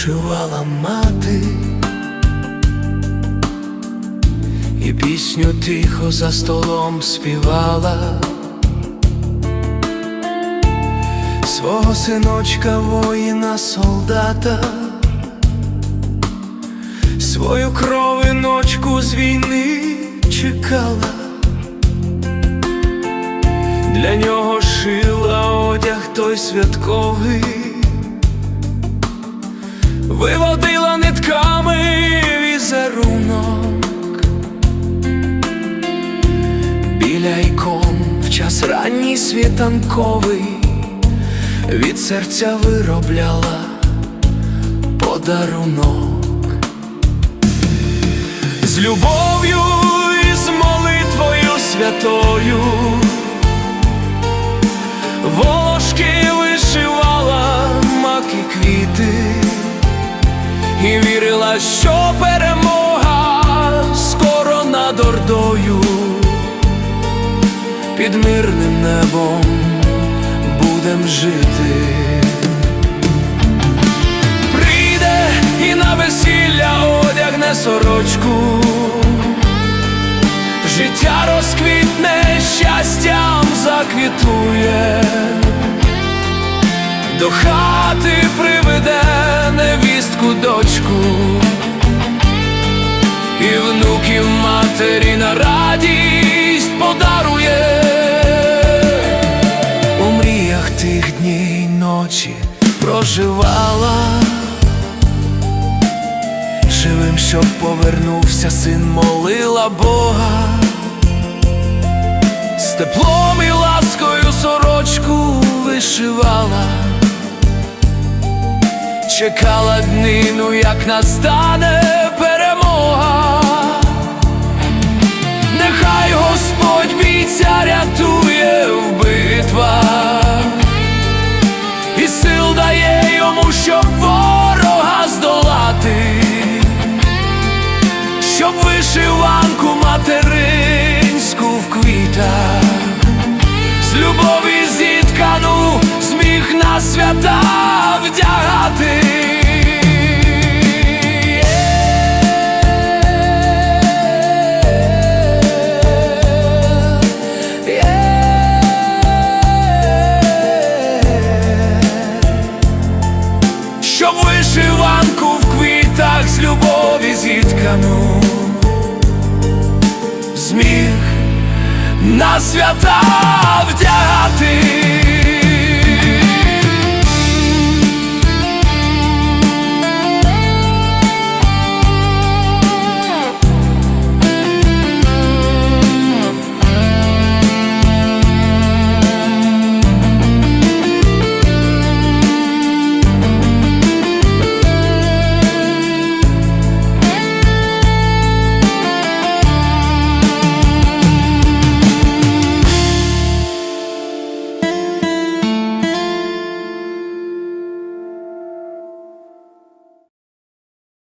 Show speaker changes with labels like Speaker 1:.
Speaker 1: співала мати, і пісню тихо за столом співала. Свого синочка воїна солдата, свою кровиночку з війни чекала, для нього шила одяг той святковий, виводила нитками візерунок. Біля ікон в час ранній світанковий від серця виробляла подарунок. З любов'ю і з молитвою святою, вірила, що перемога скоро над ордою. Під мирним небом будем жити. Прийде і на весілля одягне сорочку, життя розквітне, щастям заквітує, до невістку дочку, і внуків матері на радість подарує. У мріях тих днів й ночі проживала, живим, щоб повернувся син, молила Бога, з теплом і ласкою сорочку вишивала, чекала днину, як настане перемога. Нехай Господь бійця рятує в битвах. І сил дає йому, щоб ворога здолати, щоб вишиванку материнську в квітах, з любові зіткану зміг на свята вдягати. Щоб вишиванку в квітах з любові зіткану зміг на свята вдягати.